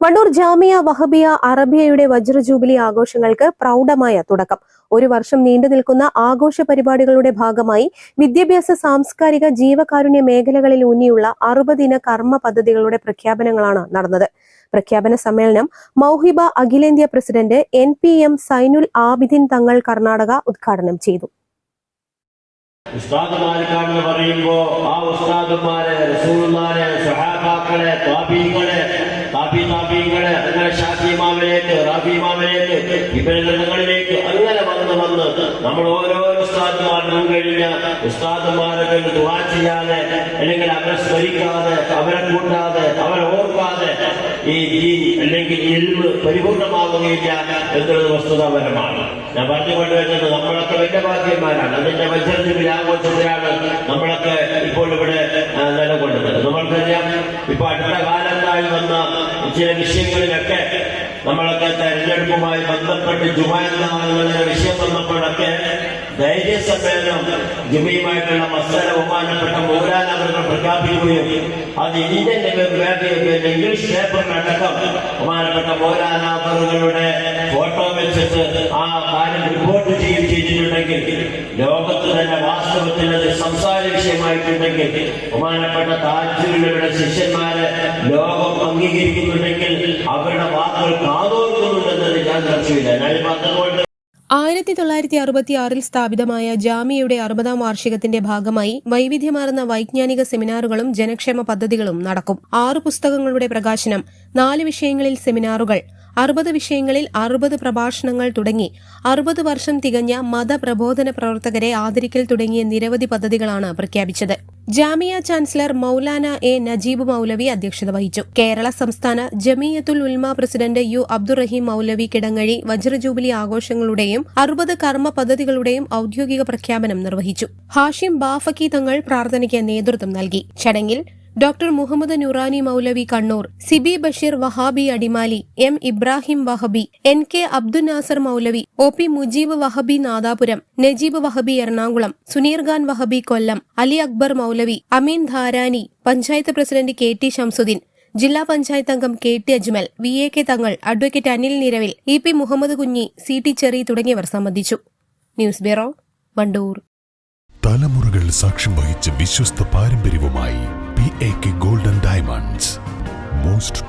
വണ്ടൂർ ജാമിയ വഹബിയ അറബിയയുടെ വജ്ര ജൂബിലി ആഘോഷങ്ങൾക്ക് പ്രൗഢമായ തുടക്കം. ഒരു വർഷം നീണ്ടു നിൽക്കുന്ന ആഘോഷ പരിപാടികളുടെ ഭാഗമായി വിദ്യാഭ്യാസ സാംസ്കാരിക ജീവകാരുണ്യ മേഖലകളിൽ ഊന്നിയുള്ള അറുപതിന കർമ്മ പദ്ധതികളുടെ പ്രഖ്യാപനങ്ങളാണ് നടന്നത്. പ്രഖ്യാപന സമ്മേളനം മൗഹിബ അഖിലേന്ത്യാ president N P M Zainul Abidin Thangal Karnataka ഉദ്ഘാടനം ചെയ്തു. ഉസ്താദുമാർക്കാണെന്ന് പറയുമ്പോ ആ ഉസ്താദുമാരെ റസൂലുള്ളാരെ സഹാബാക്കളെ താബി താബീങ്ങളെ അങ്ങനെ ഷാഫി ഇമാമിലേക്ക് റാഫി ഇമാമിലേക്ക് വിപരീതങ്ങളിലേക്ക് അങ്ങനെ വന്ന് വന്ന് നമ്മൾ ഓരോ ഉസ്താദ്മാരും കഴിഞ്ഞ ഉസ്താദുമാരെ ദുആ ചെയ്യാതെ അല്ലെങ്കിൽ അവരെ സ്മരിക്കാതെ അവരെ കൂട്ടാതെ അവരെ ഓർക്കാതെ ഈ ദീൻ അല്ലെങ്കിൽ ഇൽമ് പരിപൂർണമാകുകയില്ല എന്നുള്ളത് വസ്തുതാപരമാണ്. ഞാൻ പറഞ്ഞു കൊണ്ടുവരുന്നത് നമ്മളൊക്കെ വലിയ ഭാഗ്യന്മാരാണ്. അതിന്റെ മത്സരത്തിൽ ആഘോഷത്തിലാണ് നമ്മളൊക്കെ ഇപ്പോൾ ഇവിടെ നിലകൊള്ളുന്നത്. നമ്മൾക്കറിയാം ഇപ്പൊ അടുത്ത കാലത്തായി വന്ന ചില വിഷയങ്ങളിലൊക്കെ നമ്മളൊക്കെ തെരഞ്ഞെടുപ്പുമായി ബന്ധപ്പെട്ട് ജുമാനുള്ള വിഷയം വന്നപ്പോഴൊക്കെ ധൈര്യസമ്മേളനം ജുമയുമായിട്ടുള്ള മത്സര ബഹുമാനപ്പെട്ട അവർ പ്രഖ്യാപിക്കുകയും അത് ഇന്ത്യൻ ഇംഗ്ലീഷ് പേപ്പറിനടക്കം ബഹുമാനപ്പെട്ട അവറുകളുടെ ഫോട്ടോ വെച്ചിട്ട് ആ കാര്യം റിപ്പോർട്ട് ചെയ്യുകയും ചെയ്തിട്ടുണ്ടെങ്കിൽ ലോകത്ത് തന്നെ വാസ്തവത്തിൽ അത് സംസാര വിഷയമായിട്ടുണ്ടെങ്കിൽ ബഹുമാനപ്പെട്ട താജുകളുടെ ശിഷ്യന്മാരെ ലോകം അംഗീകരിക്കുന്നുണ്ടെങ്കിൽ അവരുടെ വാക്കുകൾ കാതോർക്കുന്നുണ്ടെന്നത് ഞാൻ ചർച്ചയില്ല ഞാനിപ്പോ അതുകൊണ്ട് ആയിരത്തി തൊള്ളായിരത്തി അറുപത്തി ആറിൽ സ്ഥാപിതമായ ജാമിയയുടെ അറുപതാം വാർഷികത്തിന്റെ ഭാഗമായി വൈവിധ്യമാർന്ന വൈജ്ഞാനിക സെമിനാറുകളും ജനക്ഷേമ പദ്ധതികളും നടക്കും. ആറ് പുസ്തകങ്ങളുടെ പ്രകാശനം നാല് വിഷയങ്ങളിൽ സെമിനാറുകൾ അറുപത് വിഷയങ്ങളിൽ അറുപത് പ്രഭാഷണങ്ങൾ തുടങ്ങി അറുപത് വർഷം തികഞ്ഞ മതപ്രബോധന പ്രവർത്തകരെ ആദരിക്കൽ തുടങ്ങിയ നിരവധി പദ്ധതികളാണ് പ്രഖ്യാപിച്ചത്. ജാമിയ ചാൻസലർ മൌലാന എ നജീബ് മൌലവി അധ്യക്ഷത വഹിച്ചു. കേരള സംസ്ഥാന ജമിയത്തുൽ ഉൽമ പ്രസിഡന്റ് യു അബ്ദുറഹീം മൌലവി കിടങ്ങഴി വജ്രജൂബിലി ആഘോഷങ്ങളുടെയും അറുപത് കർമ്മ പദ്ധതികളുടെയും ഔദ്യോഗിക പ്രഖ്യാപനം നിർവഹിച്ചു. ഹാഷിം ബാഫക്കി തങ്ങൾ പ്രാർത്ഥനയ്ക്ക് നേതൃത്വം നൽകി. ചടങ്ങിൽ doctor Muhammad Nurani Moulavi Kannur CB Basheer Wahabi Adimali M Ibrahim Wahabi N K Abdul Nasar Moulavi O P Mujeeb Wahabi Nadapuram Najeeb Wahabi Ernakulam Suneer Khan Wahabi Kollam Ali Akbar Moulavi Ameen Dharani panchayat president K T Shamsuddin ജില്ലാ പഞ്ചായത്ത് അംഗം K T Ajmal V A K Thangal advocate Anil Niravil E P Muhammad Kunhi C T Cheri തുടങ്ങിയവർ സംബന്ധിച്ചു. News bureau Wandoor. തലമുറകൾ സാക്ഷ്യം വഹിച്ച വിശ്വസ്ത പാരമ്പര്യവുമായി